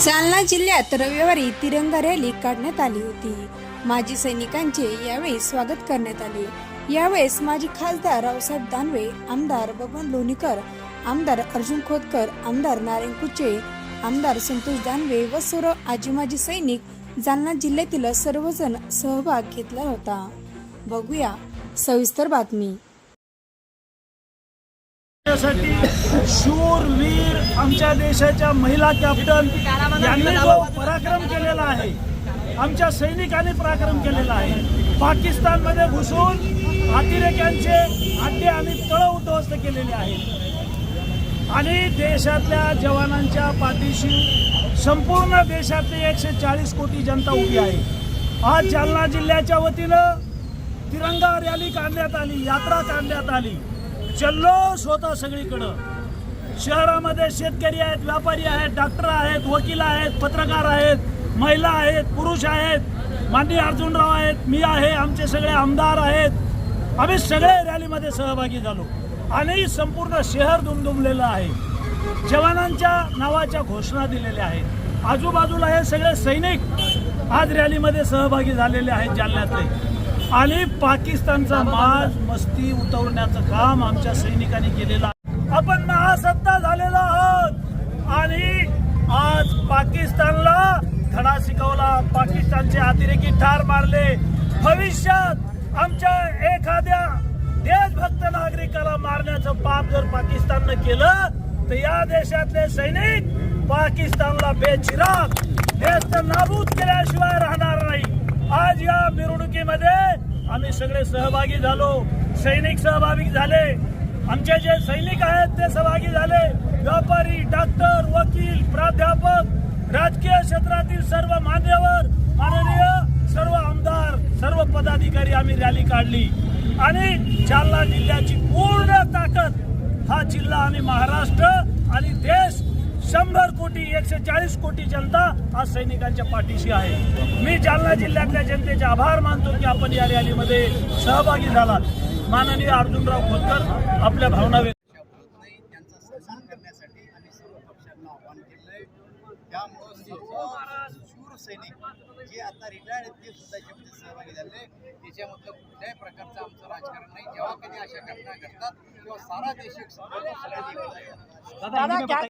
जालना जिल्ह्यात रविवारी तिरंगा रॅली काढण्यात आली होती. माजी सैनिकांचे यावेळी स्वागत करण्यात आले. यावेळेस माजी खासदार रावसाहेब दानवे आमदार बबन लोणीकर आमदार अर्जुन खोतकर आमदार नारायण कुचे आमदार संतोष दानवे व सर्व आजी माजी सैनिक जालना जिल्ह्यातील सर्वजण सहभाग घेतला होता. बघूया सविस्तर बातमी. साठी शूर वीर आमच्या देशाच्या महिला कॅप्टन यांनी जो पराक्रम केलेला आहे आमच्या सैनिकांनी पराक्रम केलेला आहे. पाकिस्तानमध्ये घुसून अतिरेक्यांचे अड्डे आणि तळ उद्ध्वस्त केलेले आहेत आणि देशातल्या जवानांच्या पाठीशी संपूर्ण देशातली एकशे चाळीस कोटी जनता उभी आहे. आज जालना जिल्ह्याच्या वतीनं तिरंगा रॅली काढण्यात आली यात्रा काढण्यात आली. जल्लोष होता सगळीकडं. शहरामध्ये शेतकरी आहेत व्यापारी आहेत डॉक्टर आहेत वकील आहेत पत्रकार आहेत महिला आहेत पुरुष आहेत माननीय अर्जुनराव आहेत मी आहे आमचे सगळे आमदार आहेत. आम्ही सगळे रॅलीमध्ये सहभागी झालो. आणि संपूर्ण शहर दुमदुमलेलं आहे. जवानांच्या नावाच्या घोषणा दिलेल्या आहेत. आजूबाजूला हे सगळे सैनिक आज रॅलीमध्ये सहभागी झालेले आहेत जालन्यातले. आणि पाकिस्तानचा माज मस्ती उतरवण्याचं काम आमच्या सैनिकांनी केलेलं आहे. आपण महासत्ता झालेलो आहोत. आणि आज पाकिस्तानला धडा शिकवला. पाकिस्तानचे अतिरेकी ठार मारले. भविष्यात आमच्या एखाद्या देशभक्त नागरिकाला मारण्याचं पाप जर पाकिस्ताननं केलं तर या देशातले सैनिक पाकिस्तानला बेचिराग देश तर नाबूद केल्याशिवाय राहणार आज या मिरवणुकीमध्ये आम्ही सगळे सहभागी झालो. सैनिक सहभागी झाले. आमचे जे सैनिक आहेत ते सहभागी झाले. व्यापारी डॉक्टर वकील प्राध्यापक राजकीय क्षेत्रातील सर्व मान्यवर माननीय सर्व आमदार सर्व पदाधिकारी आम्ही रॅली काढली. आणि जालना जिल्ह्याची पूर्ण ताकद हा जिल्हा आणि महाराष्ट्र आणि देश कोटी एकशे चाळीस कोटी जनता आज सैनिकांच्या पाठीशी आहे मी जालना जिल्ह्यातल्या जनतेचे आभार मानतो की आपण या रॅलीमध्ये सहभागी झालात माननीय अर्जुनराव खोतकर आपल्या भावना सैनिक जे आता रिटायर्ड आहेत ते सुद्धा याच्यामध्ये सहभागी झाले त्याच्यामधलं कुठल्याही प्रकारचं आमचं राजकारण नाही जेव्हा कधी अशा घटना घडतात तेव्हा सारा देश एक येतो.